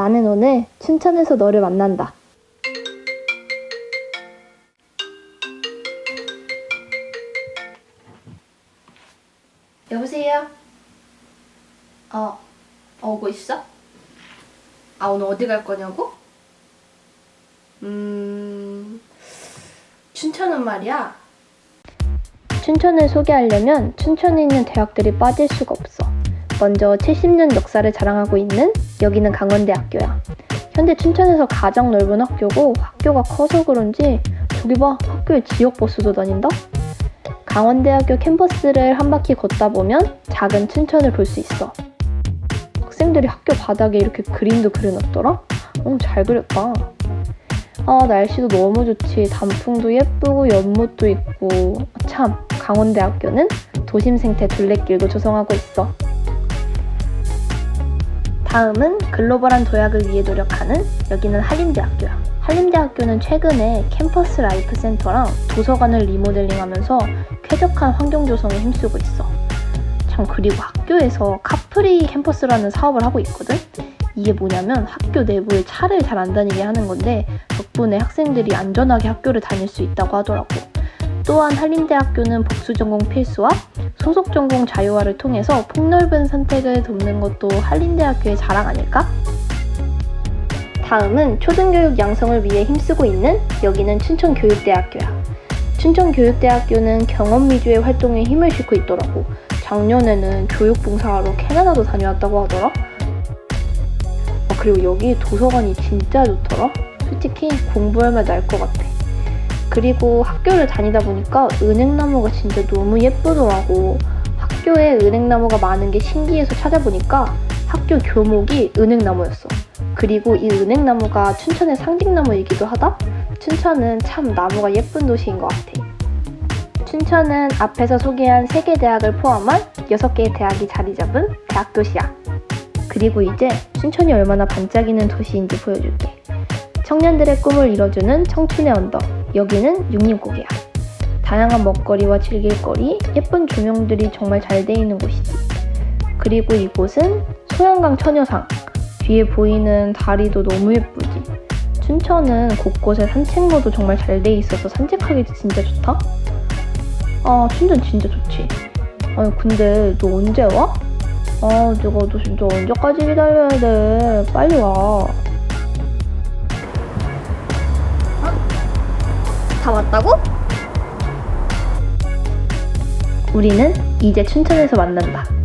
나는 오늘 춘천에서 너를 만난다. 여보세요? 어, 어, 오고 있어? 아, 오늘 어디 갈 거냐고? 음, 춘천은 말이야. 춘천을 소개하려면 춘천에 있는 대학들이 빠질 수가 없어. 먼저 70년 역사를 자랑하고 있는 여기는 강원대학교야. 현재 춘천에서 가장 넓은 학교고 학교가 커서 그런지 저기 봐 학교에 지역 버스도 다닌다? 강원대학교 캠퍼스를 한 바퀴 걷다 보면 작은 춘천을 볼 수 있어. 학생들이 학교 바닥에 이렇게 그림도 그려놨더라? 어, 잘 그렸다. 아, 날씨도 너무 좋지. 단풍도 예쁘고 연못도 있고. 참, 강원대학교는 도심 생태 둘레길도 조성하고 있어. 다음은 글로벌한 도약을 위해 노력하는 여기는 한림대학교야. 한림대학교는 최근에 캠퍼스 라이프 센터랑 도서관을 리모델링하면서 쾌적한 환경 조성에 힘쓰고 있어. 참 그리고 학교에서 카프리 캠퍼스라는 사업을 하고 있거든. 이게 뭐냐면 학교 내부에 차를 잘 안 다니게 하는 건데 덕분에 학생들이 안전하게 학교를 다닐 수 있다고 하더라고. 또한 한림대학교는 복수 전공 필수와 소속 전공 자유화를 통해서 폭넓은 선택을 돕는 것도 한림대학교의 자랑 아닐까? 다음은 초등교육 양성을 위해 힘쓰고 있는 여기는 춘천교육대학교야. 춘천교육대학교는 경험 위주의 활동에 힘을 싣고 있더라고. 작년에는 교육봉사하러 캐나다도 다녀왔다고 하더라. 아, 그리고 여기 도서관이 진짜 좋더라. 솔직히 공부하면 날것 같아. 그리고 학교를 다니다 보니까 은행나무가 진짜 너무 예쁘더라고. 학교에 은행나무가 많은 게 신기해서 찾아보니까 학교 교목이 은행나무였어. 그리고 이 은행나무가 춘천의 상징나무이기도 하다? 춘천은 참 나무가 예쁜 도시인 것 같아. 춘천은 앞에서 소개한 3개 대학을 포함한 6개의 대학이 자리 잡은 대학 도시야. 그리고 이제 춘천이 얼마나 반짝이는 도시인지 보여줄게. 청년들의 꿈을 이뤄주는 청춘의 언덕. 여기는 육림고개야. 다양한 먹거리와 즐길거리, 예쁜 조명들이 정말 잘 돼 있는 곳이지. 그리고 이곳은 소양강 처녀상. 뒤에 보이는 다리도 너무 예쁘지. 춘천은 곳곳에 산책로도 정말 잘 돼 있어서 산책하기 진짜 좋다. 아, 춘천 진짜 좋지. 아니, 근데 너 언제 와? 아, 내가 너 진짜 언제까지 기다려야 돼. 빨리 와. 다 왔다고? 우리는 이제 춘천에서 만난다.